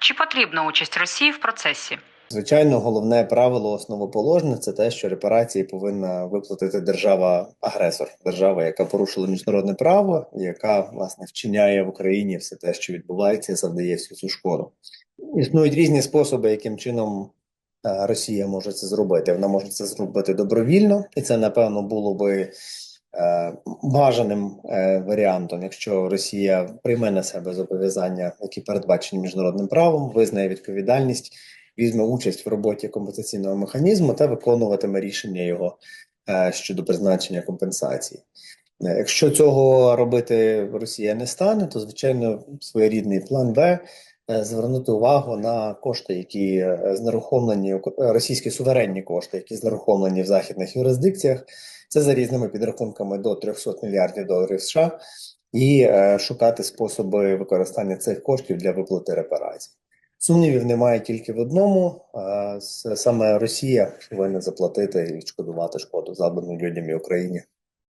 Чи потрібна участь Росії в процесі? Звичайно, головне правило основоположне це те, що репарації повинна виплатити держава-агресор, держава, яка порушила міжнародне право, яка власне вчиняє в Україні все те, що відбувається, завдає всю цю шкоду. Існують різні способи, яким чином е, Росія може це зробити. Вона може це зробити добровільно, і це напевно було би бажаним е, варіантом, якщо Росія прийме на себе зобов'язання, які передбачені міжнародним правом, визнає відповідальність візьме участь в роботі компенсаційного механізму та виконуватиме рішення його е, щодо призначення компенсації. Е, Якщо цього робити Росія не стане, то звичайно своєрідний план Б е, звернути увагу на кошти, які е, знерухомлені е, російські суверенні кошти, які знерухомлені в західних юрисдикціях. Це за різними підрахунками до 300 мільярдів доларів США, і е, шукати способи використання цих коштів для виплати репарацій. Сумнівів немає тільки в одному: е, саме Росія повинна заплатити і відшкодувати шкоду завдану людям і Україні.